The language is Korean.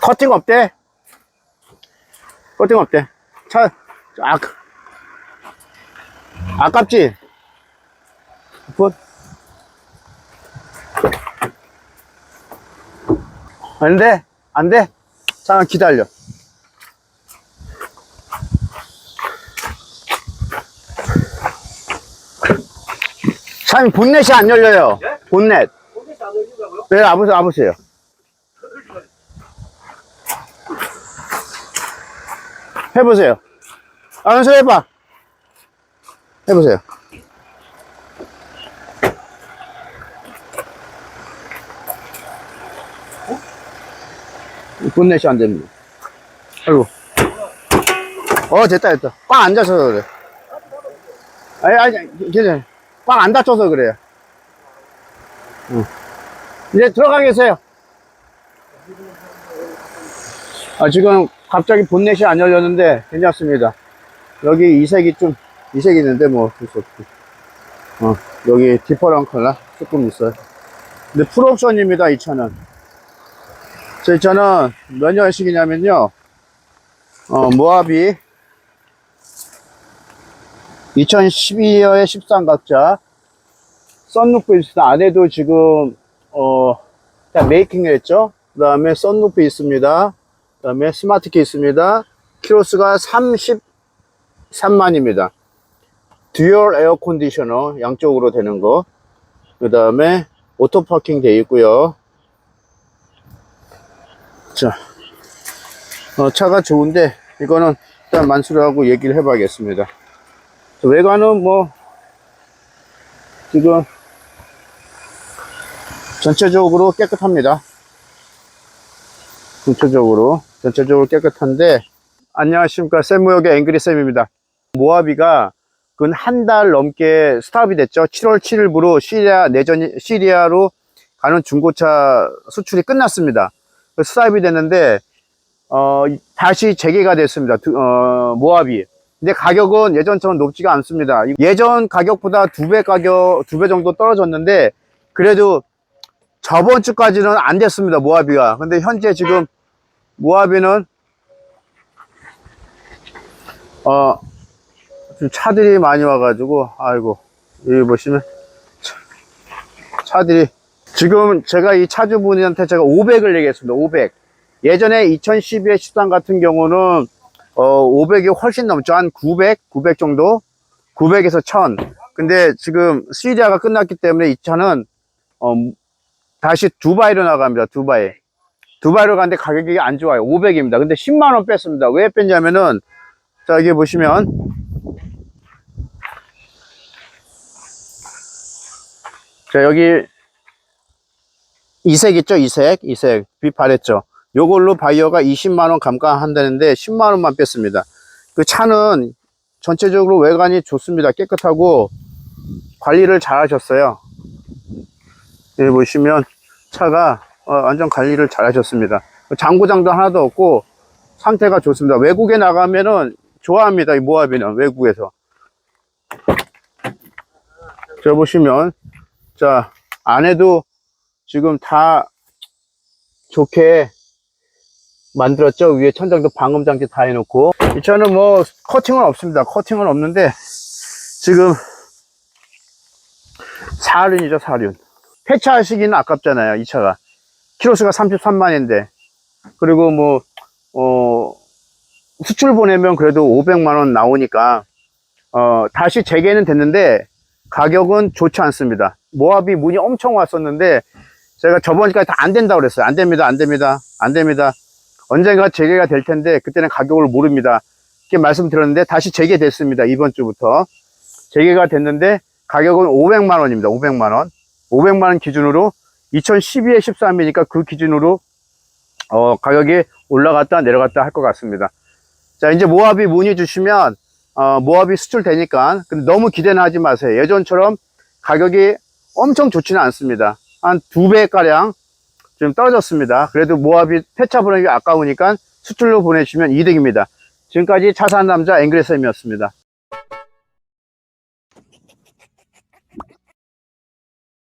커팅 없대. 커팅 없대. 차, 아, 아깝지? 굿. 안 돼. 안 돼. 잠깐 기다려. 참, 본넷이 안 열려요. 예? 본넷. 본넷이 안 열린다고요? 네, 아보세요, 아보세요. 해보세요. 아, 연습 해봐. 해보세요. 본넷이 안 됩니다. 아이고. 어, 됐다, 됐다. 꽉안 닫혀서 그래. 아니, 아니, 괜찮아요. 꽉안 닫혀서 그래요. 응. 이제 들어가 계세요. 아, 지금 갑자기 본넷이 안 열렸는데 괜찮습니다. 여기 이색이 좀, 이색이 있는데 뭐, 어쩔 수. 어, 여기 디퍼런 컬러 조금 있어요. 근데 풀옵션입니다, 이 차는. 제 차는 몇 년식이냐면요. 어, 모하비 2012년에 13각자 썬루프 있습니다. 안에도 지금 어 메이킹을 했죠. 그 다음에 썬루프 있습니다. 그 다음에 스마트키 있습니다. 키로수가 33만입니다. 듀얼 에어 컨디셔너 양쪽으로 되는 거. 그 다음에 오토 파킹 돼 있고요. 자, 어, 차가 좋은데 이거는 일단 만수르하고 얘기를 해봐야겠습니다. 저 외관은 뭐 지금 전체적으로 깨끗합니다. 전체적으로 전체적으로 깨끗한데 안녕하십니까 샘무역의 앵그리쌤입니다. 모하비가 근 한 달 넘게 스탑이 됐죠. 7월 7일부로 시리아 내전 시리아로 가는 중고차 수출이 끝났습니다. 스탑이 됐는데 어, 다시 재개가 됐습니다. 두- 어, 모하비. 근데 가격은 예전처럼 높지가 않습니다. 예전 가격보다 두 배 가격, 두 배 정도 떨어졌는데, 그래도 저번 주까지는 안 됐습니다, 모하비가. 근데 현재 지금 모하비는, 어, 좀 차들이 많이 와가지고, 아이고, 여기 보시면, 차- 차들이, 지금 제가 이 차주분한테 제가 500을 얘기했습니다, 500. 예전에 2012에 13 같은 경우는 어, 500이 훨씬 넘죠. 한 900, 900 정도? 900에서 1000. 근데 지금 시리아가 끝났기 때문에 이 차는, 어, 다시 두바이로 나갑니다. 두바이. 두바이로 가는데 가격이 안 좋아요. 500입니다. 근데 10만원 뺐습니다. 왜 뺐냐면은, 자, 여기 보시면, 자, 여기, 이색 있죠? 이색. 이색. 비파랬죠? 요걸로 바이어가 20만원 감가한다는데 10만원만 뺐습니다. 그 차는 전체적으로 외관이 좋습니다. 깨끗하고 관리를 잘 하셨어요. 여기 보시면 차가 어, 완전 관리를 잘 하셨습니다. 장고장도 하나도 없고 상태가 좋습니다. 외국에 나가면은 좋아합니다. 이 모하비는 외국에서. 저 보시면 자 안에도 지금 다 좋게 만들었죠. 위에 천장도 방음 장치 다 해놓고. 이 차는 뭐, 커팅은 없습니다. 커팅은 없는데, 지금, 사륜이죠, 사륜. 폐차하시기는 아깝잖아요, 이 차가. 키로수가 33만인데. 그리고 뭐, 어, 수출 보내면 그래도 500만원 나오니까, 어, 다시 재개는 됐는데, 가격은 좋지 않습니다. 모합이 문이 엄청 왔었는데, 제가 저번까지 다 안 된다고 그랬어요. 안 됩니다, 안 됩니다, 안 됩니다. 언젠가 재개가 될 텐데 그때는 가격을 모릅니다. 이렇게 말씀드렸는데 다시 재개됐습니다. 이번 주부터 재개가 됐는데 가격은 500만 원입니다. 500만 원. 500만 원 기준으로 2012에 13이니까 그 기준으로 어, 가격이 올라갔다 내려갔다 할 것 같습니다. 자 이제 모합이 문의 주시면 어, 모합이 수출되니까 너무 기대는 하지 마세요. 예전처럼 가격이 엄청 좋지는 않습니다. 한 두 배 가량 좀 떨어졌습니다. 그래도 모합이 폐차 보내기 아까우니까 수출로 보내주시면 이득입니다. 지금까지 차사한 남자 앵그레쌤이었습니다.